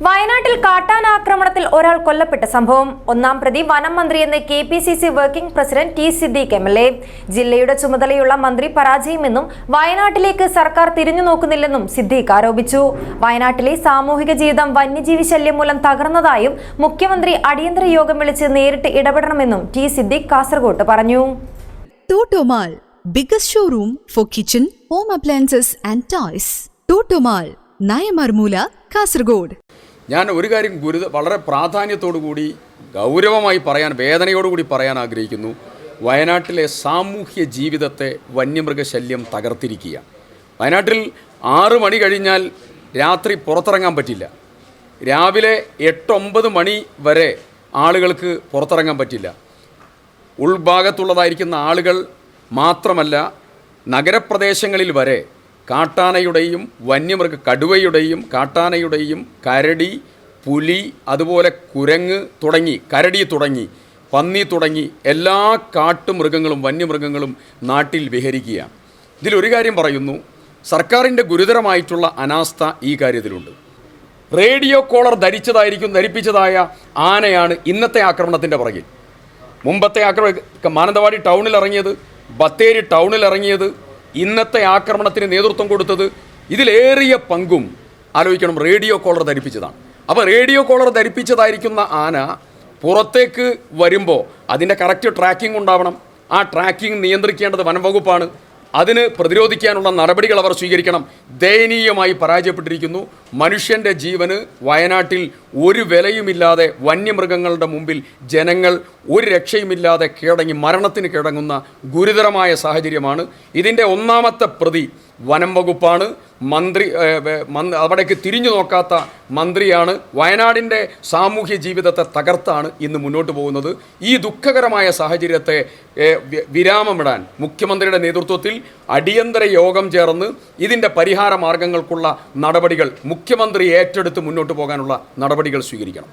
വയനാട്ടിൽ കാട്ടാന ആക്രമണത്തിൽ ഒരാൾ കൊല്ലപ്പെട്ട സംഭവം ഒന്നാം പ്രതി വനം മന്ത്രി എന്ന് K P C C working president T Siddique M L A ജില്ലയുടെ ചുമതലയുള്ള മന്ത്രി പരാജയമെന്നും വയനാട്ടിലേക്ക് സർക്കാർ തിരിഞ്ഞു നോക്കുന്നില്ലെന്നും സിദ്ദീഖ് ആരോപിച്ചു വയനാട്ടിലെ സാമൂഹിക ജീവിതം വന്യജീവി ശല്യം മൂലം തകർന്നതായും മുഖ്യമന്ത്രി അടിയന്തര യോഗം വിളിച്ച് നേരിട്ട് ഇടപെടണമെന്നും ടി സിദ്ദീഖ് കാസർഗോഡ് പറഞ്ഞു showroom for appliances and toys. Totomal, Nayamarmula, Kasargod. ഞാൻ ഒരു കാര്യം ഗുരുത വളരെ കൂടി ഗൗരവമായി പറയാൻ വേദനയോടുകൂടി പറയാൻ ആഗ്രഹിക്കുന്നു. വയനാട്ടിലെ സാമൂഹ്യ ജീവിതത്തെ വന്യമൃഗശല്യം തകർത്തിരിക്കുക. വയനാട്ടിൽ ആറ് മണി കഴിഞ്ഞാൽ രാത്രി പുറത്തിറങ്ങാൻ പറ്റില്ല. രാവിലെ എട്ടൊമ്പത് മണി വരെ ആളുകൾക്ക് പുറത്തിറങ്ങാൻ പറ്റില്ല. ഉൾഭാഗത്തുള്ളതായിരിക്കുന്ന ആളുകൾ മാത്രമല്ല നഗരപ്രദേശങ്ങളിൽ വരെ കാട്ടാനയുടെയും വന്യമൃഗ കടുവയുടെയും കാട്ടാനയുടെയും കരടി പുലി അതുപോലെ കുരങ്ങ് തുടങ്ങി കരടി തുടങ്ങി പന്നി തുടങ്ങി എല്ലാ കാട്ടുമൃഗങ്ങളും വന്യമൃഗങ്ങളും നാട്ടിൽ വിഹരിക്കുകയാണ്. ഇതിലൊരു കാര്യം പറയുന്നു സർക്കാരിന്റെ ഗുരുതരമായിട്ടുള്ള അനാസ്ഥ ഈ കാര്യത്തിലുണ്ട്. റേഡിയോ കോളർ ധരിച്ചതായിരിക്കും ധരിപ്പിച്ചതായ ആനയാണ് ഇന്നത്തെ ആക്രമണത്തിന്റെ പുറകിൽ. മുമ്പത്തെ ആക്രമണ മാനന്തവാടി ടൗണിൽ ഇറങ്ങിയത് ബത്തേരി ടൗണിൽ ഇറങ്ങിയത് ഇന്നത്തെ ആക്രമണത്തിന് നേതൃത്വം കൊടുത്തത് ഇതിലേറിയ പങ്കും ആലോചിക്കണം റേഡിയോ കോളർ ധരിപ്പിച്ചതാണ്. അപ്പോൾ റേഡിയോ കോളർ ധരിപ്പിച്ചതായിരിക്കുന്ന ആന പുറത്തേക്ക് വരുമ്പോൾ അതിന്റെ കറക്റ്റ് ട്രാക്കിംഗ് ഉണ്ടാവണം. ആ ട്രാക്കിംഗ് നിയന്ത്രിക്കേണ്ടത് വനംവകുപ്പാണ്. അതിന് പ്രതിരോധിക്കാനുള്ള നടപടികൾ അവർ സ്വീകരിക്കണം. ദയനീയമായി പരാജയപ്പെട്ടിരിക്കുന്നു. മനുഷ്യന്റെ ജീവന് വയനാട്ടിൽ ഒരു വിലയുമില്ലാതെ വന്യമൃഗങ്ങളുടെ മുമ്പിൽ ജനങ്ങൾ ഒരു രക്ഷയുമില്ലാതെ കീഴടങ്ങി മരണത്തിന് കീഴടങ്ങുന്ന ഗുരുതരമായ സാഹചര്യമാണ്. ഇതിന്റെ ഒന്നാമത്തെ പ്രതി വനം വകുപ്പാണ്. മന്ത്രി അവിടേക്ക് തിരിഞ്ഞു നോക്കാത്ത മന്ത്രിയാണ്. വയനാടിന്റെ സാമൂഹ്യ ജീവിതത്തെ തകർത്താണ് ഇന്ന് മുന്നോട്ട് പോകുന്നത്. ഈ ദുഃഖകരമായ സാഹചര്യത്തെ വിരാമമിടാൻ മുഖ്യമന്ത്രിയുടെ നേതൃത്വത്തിൽ അടിയന്തര യോഗം ചേർന്ന് ഇതിന്റെ പരിഹാര മാർഗങ്ങൾക്കുള്ള നടപടികൾ മുഖ്യമന്ത്രി ഏറ്റെടുത്ത് മുന്നോട്ട് പോകാനുള്ള നടപടികൾ സ്വീകരിക്കണം.